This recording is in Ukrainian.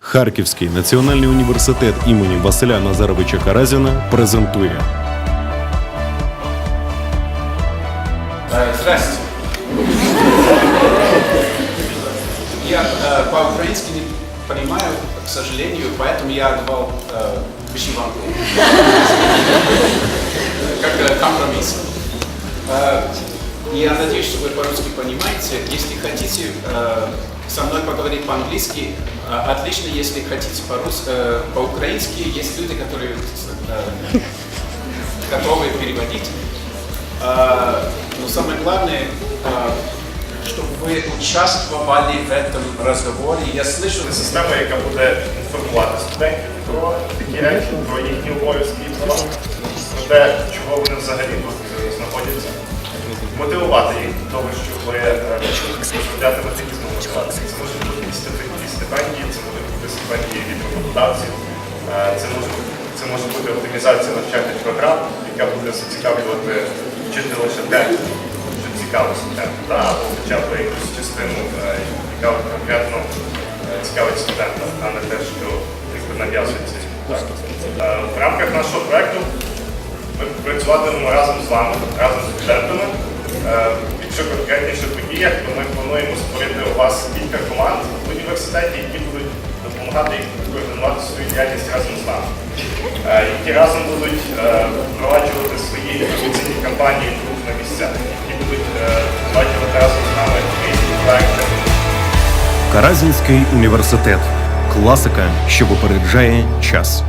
Харківський національний університет імені Василя Назаровича Каразіна презентує Э, Здравствуйте. Я э, по-украински не понимаю, к сожалению, поэтому я отдавал э, вышиванку. Как э, компромисс. Э, я надеюсь, что вы по-русски понимаете. Если хотите э, со мной поговорить по-английски, э, отлично. Если хотите по-рус- э, по-украински, есть люди, которые э, готовы переводить. А, Но самое главное, а, чтобы вы участвовали в этом разговоре. Я слышал, Система, яка буде інформувати студентів про такі речі, про їхні обов'язки Мотивувати їх до того, щоб розробляти механізми мотивації. Це можуть бути і стипендії, це можуть бути стипендії від роботодавців, е, це може, це може бути оптимізація навчальних програм, яка буде зацікавлювати вчити лише те, що цікаво студенту, або хоча б якусь частину, е, яка конкретно е, цікавить студента, а не те, що нав'язується. В рамках нашого проєкту ми працюватимемо разом з вами, разом з студентами. Якщо конкретніше подіях, то ми плануємо створити у вас кілька команд в університеті, які будуть допомагати їм координувати свою діяльність разом з нами. Е, Які разом будуть е, впроваджувати свої інформаційні кампанії тут на місцях, які будуть е, впроваджувати разом з нами різні проекти. Каразінський університет. Класика, що випереджає час.